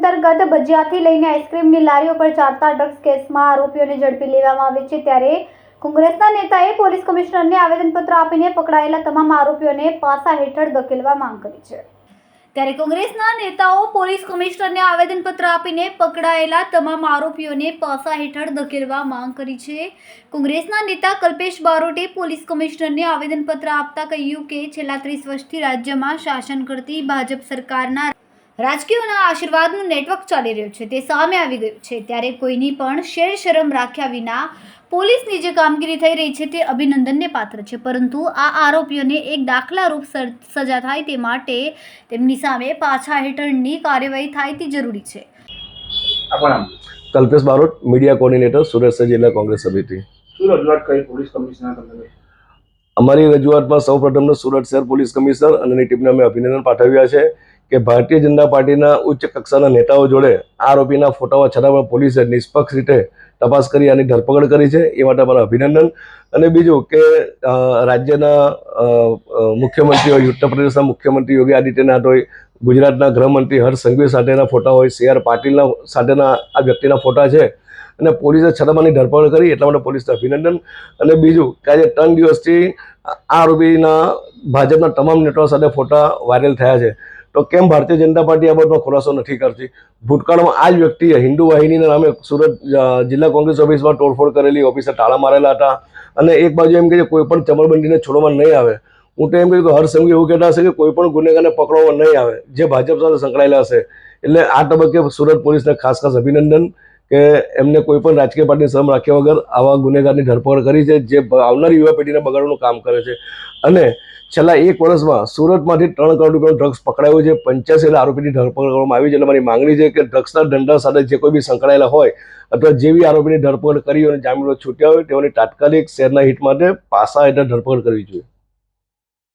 અંતર્ગત ભજીયાથી લઈને આઈસ્ક્રીમની લારીઓ પર ચાલતા ડ્રગ્સ કેસમાં આરોપીઓને ઝડપી લેવામાં આવે છે. ત્યારે કોંગ્રેસના નેતાએ પોલીસ કમિશનરને આવેદનપત્ર આપીને પકડાયેલા તમામ આરોપીઓને પાસા હેઠળ ધકેલવા માંગ કરી છે. ત્યારે કોંગ્રેસના નેતાઓ પોલીસ કમિશનરને આવેદનપત્ર આપીને પકડાયેલા તમામ આરોપીઓને પાસા હેઠળ ધકેલવા માંગ કરી છે. કોંગ્રેસના નેતા કલ્પેશ બારોટે પોલીસ કમિશનરને આવેદનપત્ર આપતા કહ્યું કે છેલ્લા ત્રીસ વર્ષથી રાજ્યમાં શાસન કરતી ભાજપ સરકારના રાજકીયોના આશીર્વાદનું નેટવર્ક ચાલી રહ્યું છે તે સામે આવી ગયું છે. ત્યારે કોઈની પણ શેર શરમ રાખ્યા વિના પોલીસની જે કામગીરી થઈ રહી છે તે અભિનંદનને પાત્ર છે. પરંતુ આ આરોપીઓને એક દાખલારૂપ સજા થાય તે માટે તેમની સામે પાછા હેઠળની કાર્યવાહી થાય તે જરૂરી છે. કલ્પેશ બારોટ મીડિયા કોર્ડિનેટર સુરત શહેર જિલ્લા કોંગ્રેસ સમિતિ. શું રજૂઆત કરી પોલીસ કમિશનર તમને અમારી રજૂઆતમાં સૌ પ્રથમ સુરત શહેર પોલીસ કમિશનર અને ટીમને અમે અભિનંદન પાઠવ્યા છે. કે ભારતીય જનતા પાર્ટીના ઉચ્ચ કક્ષાના નેતાઓ જોડે આરોપીના ફોટાઓ છતાં પણ પોલીસે નિષ્પક્ષ રીતે તપાસ કરી આની ધરપકડ કરી છે એ માટે અમારા અભિનંદન. અને બીજું કે રાજ્યના અ, અ, મુખ્યમંત્રી હોય ઉત્તર પ્રદેશના મુખ્યમંત્રી યોગી આદિત્યનાથ હોય ગુજરાતના ગૃહમંત્રી હર્ષ સંઘવી સાથેના ફોટા હોય સી આર પાટીલના સાથેના આ વ્યક્તિના ફોટા છે. અને પોલીસે છતાંની ધરપકડ કરી એટલા માટે પોલીસને અભિનંદન. અને બીજું કે આજે ત્રણ દિવસથી આ આરોપીના ભાજપના તમામ નેતાઓ સાથે ફોટા વાયરલ થયા છે. તો કેમ ભારતીય જનતા પાર્ટી આ બાબતમાં ખુલાસો નથી કરતી? ભૂતકાળમાં આ જ વ્યક્તિએ હિન્દુ વાહિનીના નામે સુરત જિલ્લા કોંગ્રેસ ઓફિસમાં તોડફોડ કરેલી ઓફિસે તાળા મારેલા હતા. અને એક બાજુ એમ કે કોઈ પણ ચમરબંધીને છોડવામાં નહીં આવે. હું તો એમ કહ્યું કે હર એવું કહેતા હશે કે કોઈ પણ ગુનેગારને પકડવામાં નહીં આવે. જે ભાજપ સાથે સંકળાયેલા હશે. એટલે આ તબક્કે સુરત પોલીસને ખાસ ખાસ અભિનંદન. કે એમને કોઈ પણ રાજકીય પાર્ટીની શ્રમ રાખ્યા વગર આવા ગુનેગારની ધરપકડ કરી છે, જે આવનારી યુવા પેઢીને બગાડવાનું કામ કરે છે. અને છેલ્લા એક વર્ષમાં સુરતમાંથી ત્રણ કરોડ રૂપિયાનું ડ્રગ્સ પકડાયું છે. પંચ્યાસી આરોપીની ધરપકડ કરવામાં આવી છે. એટલે મારી માંગણી છે કે ડ્રગ્સના ધંધા સાથે જે કોઈ બી સંકળાયેલા હોય અથવા જેવી આરોપીની ધરપકડ કરી અને જામીનો છૂટ્યા હોય, તેઓની તાત્કાલિક શહેરના હિત માટે પાસા હેઠળ ધરપકડ કરવી જોઈએ.